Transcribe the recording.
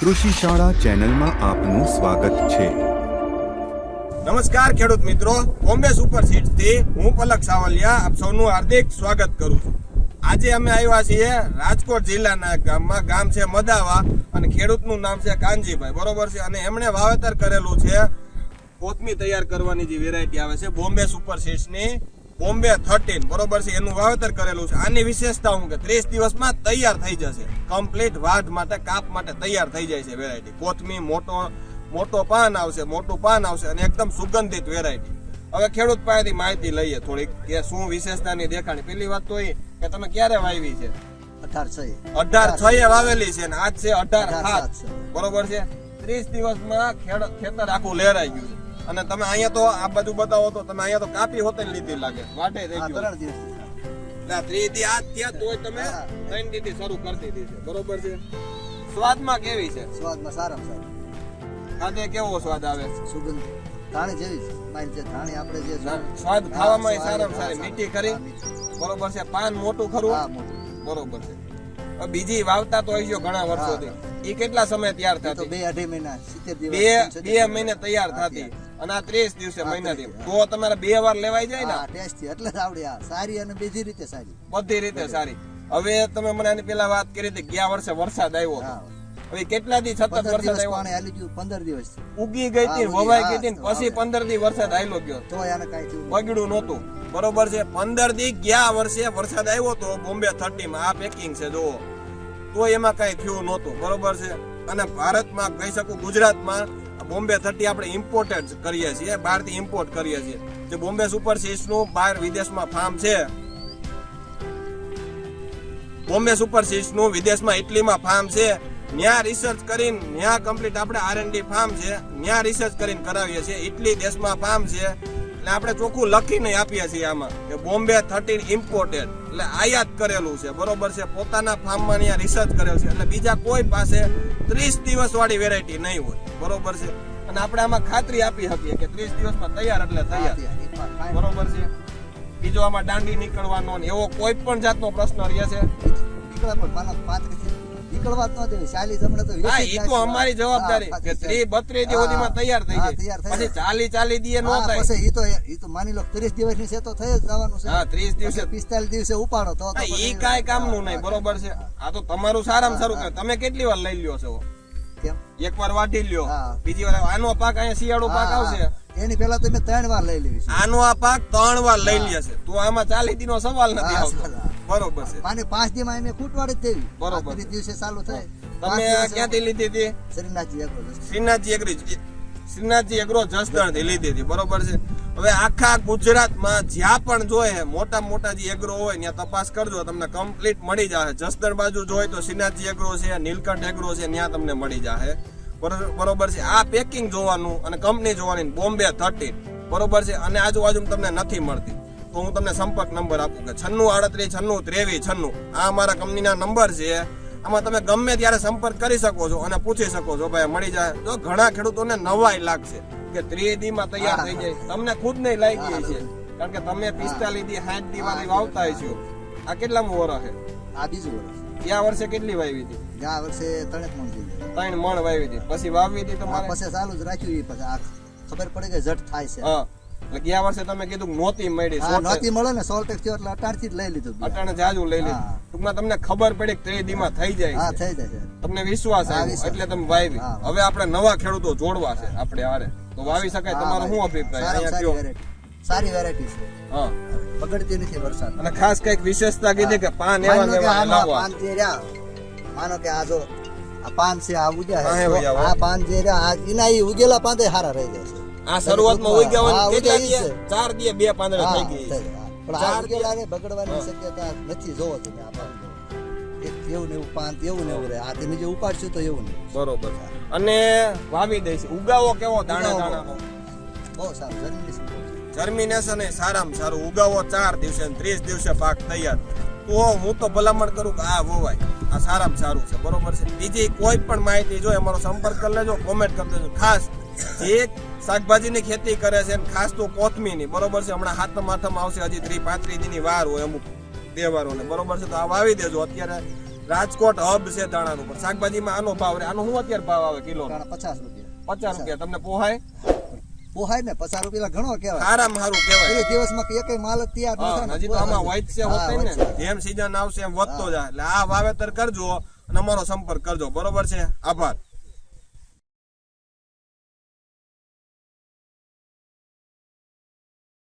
કૃષિ શાળા ચેનલમાં આપનું સ્વાગત છે. નમસ્કાર ખેડૂત મિત્રો બોમ્બે સુપર સીડ્સથી હું પલક સાવલિયા આપ સૌનું હાર્દિક સ્વાગત કરું છું. આજે અમે આવ્યા છીએ રાજકોટ જિલ્લાના ગામમાં, ગામ છે મદાવા અને ખેડૂતનું નામ છે કાનજીભાઈ, બરોબર છે? અને એમણે વાવેતર કરેલું છે કોથમી તૈયાર કરવાની જે વેરાયટી આવે છે, બોમ્બે સુપર સીડ્સની બોમ્બે થર્ટીન બરોબર છે એનું વાવેતર કરેલું છે. આની વિશેષતા હું કે ત્રીસ દિવસમાં તૈયાર થઈ જશે. કમ્પ્લીટ વાઢ માટે કાપ માટે તૈયાર થઈ જાય છે વેરાયટી કોથમી મોટો મોટો પાન આવશે મોટું પાન આવશે અને એકદમ સુગંધિત વેરાયટી હવે ખેડૂત પાસેથી માહિતી લઈએ થોડીક કે શું વિશેષતાની દેખાણી. પેલી વાત તો એ કે તમે ક્યારે વાવી છે? અઢાર છ અઢાર છ વાવેલી છે ને આજ છે અઢાર સાત. બરોબર છે? ત્રીસ દિવસમાં ખેતર આખું લહેરાઈ ગયું છે. અને તમે અહીંયા તો આ બાજુ બતાવો તો તમે અહીંયા તો કાપી હોતે ને લીધી લાગે. વાટે થઈ ગયું. ત્રણ દિવસ એટલે આ ત્યાં તોય તમે ત્રણ દીધી શરૂ કરી દીધી છે. બરોબર છે? સ્વાદમાં કેવી છે? સ્વાદમાં સારામાં સારું. ખાતે કેવો સ્વાદ આવે? સુગંધ. ધાણી જેવી છે. મારી જે ધાણી આપણે જે સ્વાદ ખાવામાં સારામાં સારી. મીઠી કરી બરોબર છે. પાન મોટું ખરું? હા મોટું. બરોબર છે. બીજી વાવતા તો હજી ઘણા વર્ષોથી. એ કેટલા સમય તૈયાર થતી? બે અઢી મહિના બે બે મહિને તૈયાર થતી. અને આ ત્રીસ દિવસે મહિનાથી. તો તમારે બે વાર લેવાઈ જાય ને? ટેસ્ટી. એટલે આવડે આ. સારી અને બીજી રીતે સારી. બધી રીતે સારી. હવે તમે મને આની પેલા વાત કરી હતી ગયા વર્ષે વરસાદ આવ્યો હતો. હવે કેટલા દી સતત વરસાદ આવ્યો? પંદર દિવસ. ઉગી ગઈ હતી વવાઈ ગઈ હતી પછી. પંદર દી વરસાદ આવ્યો ગયો. તો આને કાંઈ થયું બગડ્યું નહોતું. બરોબર છે. પંદર દી ગયા વર્ષે વરસાદ આવ્યો તો બોમ્બે થર્ટી માં આ પેકિંગ છે જુઓ. તો એમાં કઈ થયું નહોતું. બરોબર છે. અને ભારતમાં કહી શકું ગુજરાતમાં બોમ્બે થર્ટી આપણે ઇમ્પોર્ટેડ કરીએ છીએ, બહારથી ઇમ્પોર્ટ કરીએ છીએ. જે બોમ્બે સુપરનું બહાર વિદેશમાં ફાર્મ છે. બોમ્બે સુપરનું વિદેશમાં ઇટલીમાં ફાર્મ છે. ત્યાં રિસર્ચ કરીને ત્યાં કમ્પ્લીટ આપણે આર એન ડી ફાર્મ છે. ત્યાં રિસર્ચ કરીને કરાવીએ છીએ. ઇટલી દેશમાં ફાર્મ છે. એટલે આપણે ચોખ્ખું લખીને આપીએ છીએ આમાં કે બોમ્બે થર્ટીન ઇમ્પોર્ટેડ એટલે આયાત કરેલું છે. બરોબર છે? પોતાના ફાર્મમાં ત્યાં રિસર્ચ કરેલ છે. એટલે બીજા કોઈ પાસે ત્રીસ દિવસ વાળી વેરાયટી નહીં હોય. બરોબર છે? અને આપણે આમાં ખાતરી આપી શકીએ કે ત્રીસ દિવસમાં તૈયાર એટલે તૈયાર. બરોબર છે? બીજો આમાં દાંડી નીકળવાનો એવો કોઈ પણ જાતનો પ્રશ્ન રહે છે? નીકળવા પણ પાંત્રીસ નીકળવા જ ન દેવી. ચાલીસ હમણાં તો હા વીસ તો અમારી જવાબદારી કે પછી ત્રીસ બત્રીસ દી તૈયાર થઈ જાય. પછી ચાલી ચાલી દીએ નો થાય. પછી ઈ તો ઈ તો માની લો ત્રીસ દિવસની છે તો થઈ જ જવાનું છે. હા ત્રીસ દિવસે પિસ્તાલીસ દિવસે ઉપાડો તો તો ઈ પછી- કાંઈ કામનું નહીં બરોબર છે. આ તો તમારું સારામાં સારું કે તમે કેટલી વાર લઈ લ્યો છો? કેમ? એક વાર વાટી લ્યો. બીજી વાર આનો પાક અહીંયા શિયાળો પાક આવશે. એની પહેલા તો મેં ત્રણ વાર લઈ છે. આનો આ પાક ત્રણ વાર લઈ લે છે. તો આમાં ચાલી દીનો સવાલ નથી આવતો. બરોબર છે. અને પાંચ દી માં એમને ખૂટવાડ જ બરોબર. દિવસે ચાલુ થાય. તમે આ ક્યાંથી લીધી હતી? Shrinathji agro Shrinathji agri Shrinathji agro જસદણથી લીધી હતી. બરોબર છે. હવે આખા ગુજરાતમાં જ્યાં પણ જોઈએ મોટા મોટા જે એગ્રો હોય ત્યાં તપાસ કરજો તમને કમ્પ્લીટ મળી જશે જસદણ બાજુ જોઈએ તો શ્રીનાથજી એગ્રો છે નીલકંઠ એગ્રો છે ત્યાં તમને મળી જશે બરોબર છે. આ પેકિંગ જોવાનું અને કંપની જોવાની બોમ્બે થર્ટીન બરોબર છે. અને આજુબાજુ તમને નથી મળતી. તો હું તમને સંપર્ક નંબર આપું કે છન્નું આડત્રીસ છન્નું ત્રેવીસ છન્નું. આ મારા કંપનીના નંબર છે. આમાં તમે ગમે ત્યારે સંપર્ક કરી શકો છો અને પૂછી શકો છો. ભાઈ મળી જાય. તો ઘણા ખેડૂતોને નવાઈ લાગશે કે ત્રિદી માં તૈયાર થઈ જાય. તમને ખુદ નહીં લાગી છે કારણ કે તમે પિસ્તાલીસ દી સાઠ દી વાળી વાવતા છો. આ કેટલામાં વરસ છે આ બીજું વર્ષ ગયા વર્ષે કેટલી વાવી હતી? ગયા વર્ષે ત્રણ મણ થઈ ત્રણ મણ વાવી હતી. પછી વાવી હતી તો પછી ચાલુ જ રાખ્યું પછી. આ ખબર પડી કે જટ થાય છે. હા. એટલે ગયા વર્ષે તમે કીધું નોતી મળી નોતી મળે ને સોલ્ટેક થયો એટલે અટાણથી જ લઈ લીધું અટાણે જાજુ લઈ લીધું. ટૂંકમાં તમને ખબર પડી કે ત્રણ દીમાં થઈ જાય હા થઈ જાય તમને વિશ્વાસ આવ્યો એટલે તમે વાવી હવે આપણે નવા ખેડૂતો જોડવા છે આપણે આરે તો વાવી શકાય? તમારો શું અભિપ્રાય? અહીંયા કયો સારી વેરાયટી છે. હા. બગડતી નથી વરસાદ. અને ખાસ કંઈક વિશેષતા કીધી કે પાન એવા એવા લાવવા? પાન જે રહ્યા માનો કે આ જો આ પાન છે આ ઉગ્યા આ પાન જે રહ્યા આ એના ઉગેલા પાન હારા રહી જાય છે. આ શરૂઆતમાં ઉઈ ગયા હોય કેટલા? છે. ચાર દીએ બે પાંદડા થઈ ગઈ. પણ આ ચાર ઉગેલા ને બગડવાની શક્યતા નથી જોવો તમે આ પાન જો. એક એવું ને એવું પાન એવું ને એવું રહે. આ તમે જે ઉપાડશું તો એવું નહીં બરોબર. અને વાવી દઈશ. ઉગાવો કેવો? દાણા દાણા. બહુ સારું. જર્મિનેશન એ સારામાં સારું. ઉગાવો ચાર દિવસે ને ત્રીસ દિવસે પાક તૈયાર. તો હું તો ભલામણ કરું કે આ વોવાય. આ સારામાં સારું છે. બરોબર છે? બીજી કોઈ પણ માહિતી જો અમારો સંપર્ક કરી લેજો કોમેન્ટ કરી દેજો. ખાસ જે શાકભાજીની ખેતી કરે છે ખાસ તો કોથમીની બરોબર છે? હમણાં હાથમ હાથમ આવશે હજી ત્રીસ પાંત્રીસ દીની વાર હોય અમુક તહેવારોને. બરોબર છે? તો આ વાવી દેજો. અત્યારે રાજકોટ હબ છે દાણાનું પણ શાકભાજીમાં આનો ભાવ રહે આનો શું અત્યારે ભાવ આવે કિલો? પચાસ રૂપિયા. પચાસ રૂપિયા. તમને પોહાય? પોહાય ને? પચાસ રૂપિયા ઘણો કહેવાય. આરામ સારું કહેવાય. એ દિવસમાં એક માલ તૈયાર. હજી તો આમાં હા, છે હોતે ને જેમ સીઝન આવશે એમ વધતો જાય. એટલે આ વાવેતર કરજો અને અમારો સંપર્ક કરજો. બરોબર છે? આભાર.